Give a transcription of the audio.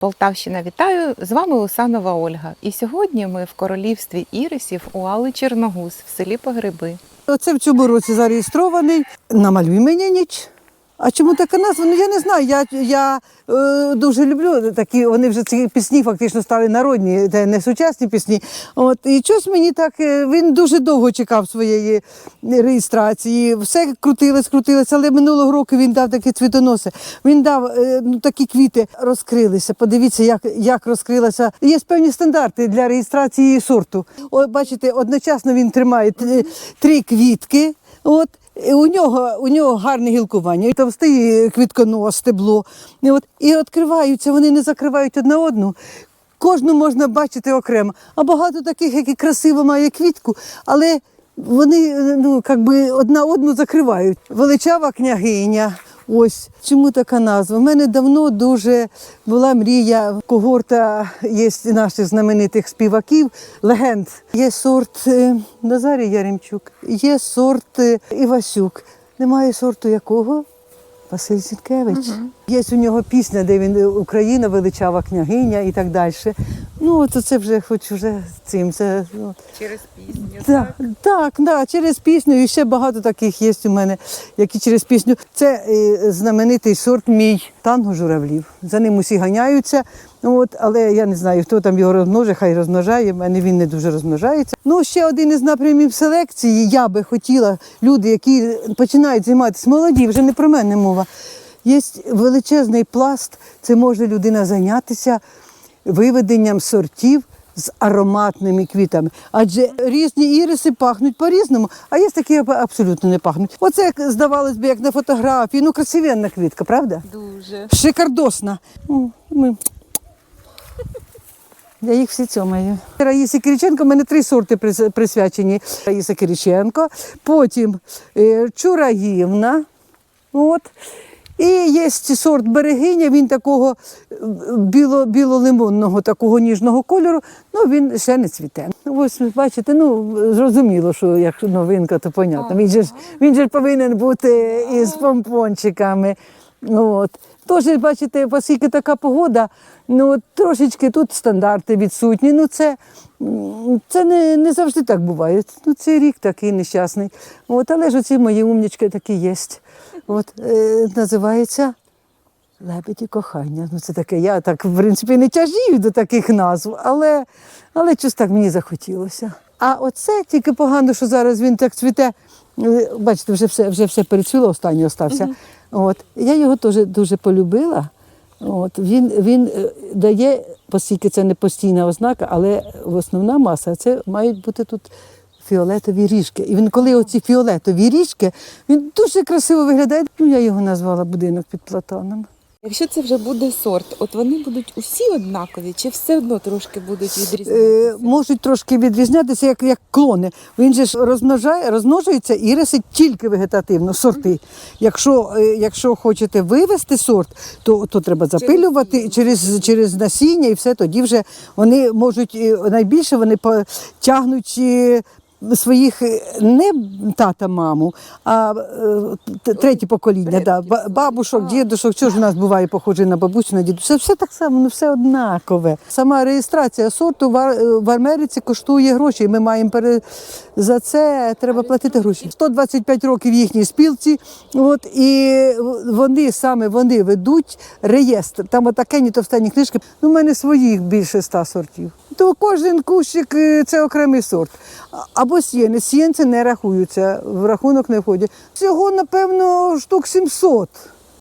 Полтавщина вітаю! З вами Усанова Ольга. І сьогодні ми в королівстві Ірисів у Али Черногуз в селі Погреби. Оце в цьому році зареєстрований. Намалюй мені ніч. А чому така назва? Ну я не знаю. Я, я е, дуже люблю такі. Вони вже ці пісні фактично стали народні, це не сучасні пісні. От і щось мені так. е, Він дуже довго чекав своєї реєстрації. Все крутилось, крутилось, але минулого року він дав такі цвітоноси. Він дав е, ну, такі квіти, розкрилися. Подивіться, як, як розкрилася. Є певні стандарти для реєстрації сорту. О, бачите, одночасно він тримає т- три квітки. От. І У нього, у нього гарне гілкування, товстий квітконос, стебло. І, от, і відкриваються, вони не закривають одна одну. Кожну можна бачити окремо. А багато таких, які красиво має квітку, але вони ну, як би одна одну закривають. Величава княгиня. Ось чому така назва? У мене давно дуже була мрія. Когорта є наших знаменитих співаків, легенд. Є сорт е, Назарій Яремчук, є сорт е, Івасюк. Немає сорту якого? Василь Зінкевич. Є у нього пісня, де він е, Україна, величава княгиня і так далі. Ну, от це вже хоч вже цим. Це, ну, Через пісню. так, так, да, через пісню. І ще багато таких є у мене, які через пісню. Це е, знаменитий сорт мій танго журавлів. За ним усі ганяються. От, але я не знаю, хто там його розмножить, хай розмножає. У мене він не дуже розмножається. Ну, ще один із напрямів селекції. Я би хотіла, люди, які починають займатися, молоді, вже не про мене мова. Є величезний пласт, це може людина зайнятися виведенням сортів з ароматними квітами. Адже різні іриси пахнуть по-різному, а є такі які абсолютно не пахнуть. Оце як здавалось би, як на фотографії. Ну, красивенна квітка, правда? Дуже. Шикардосна. Ми... Я їх всі цьомаю. Раїсі Кириченко, в мене три сорти прис- присвячені. Раїса Кириченко, потім е, Чураївна. От. І є сорт берегиня, він такого е, біло, біло-лимонного, такого ніжного кольору, ну він ще не цвіте. Ось бачите, ну зрозуміло, що як новинка, то понятно. Він же ж, він же повинен бути із помпончиками. От. Тож, бачите, оскільки така погода, ну трошечки тут стандарти відсутні. Ну це, це не, не завжди так буває. Ну, цей рік такий нещасний. От, але ж оці мої умнічки такі є. От, е, називається Лебеді кохання. Ну, це таке, я так, в принципі, не тяжію до таких назв, але, але щось так мені захотілося. А оце тільки погано, що зараз він так цвіте. Е, Бачите, вже все, вже все перецвіло, останній остався. От. Я його теж дуже полюбила. От. Він, він е, дає, оскільки це не постійна ознака, але основна маса це мають бути тут фіолетові ріжки. І він, коли оці фіолетові ріжки, він дуже красиво виглядає. Ну, я його назвала будинок під платаном. Якщо це вже буде сорт, от вони будуть усі однакові, чи все одно трошки будуть Е, можуть трошки відрізнятися, як, як клони. Він же ж розмножає, розмножується іриси тільки вегетативно, сорти. Якщо, е, якщо хочете вивести сорт, то, то треба запилювати через, через насіння і все, тоді вже вони можуть е, найбільше вони тягнуть. Своїх е, не тата, маму, а е, третє покоління, да, бабушок, дідушок, що ж у нас буває похоже на бабусю, на дідуся, все так само, ну все однакове. Сама реєстрація сорту в, Америці коштує гроші. Ми маємо пере... за це треба платити гроші. 125 років їхній спілці, от і вони саме вони ведуть реєстр. Там отакені товстені книжки. Ну, у мене своїх більше ста сортів. То кожен кущик е, це окремий сорт. Або сіяни. Сіянці не рахуються, в рахунок не входять. Всього, напевно, штук 700.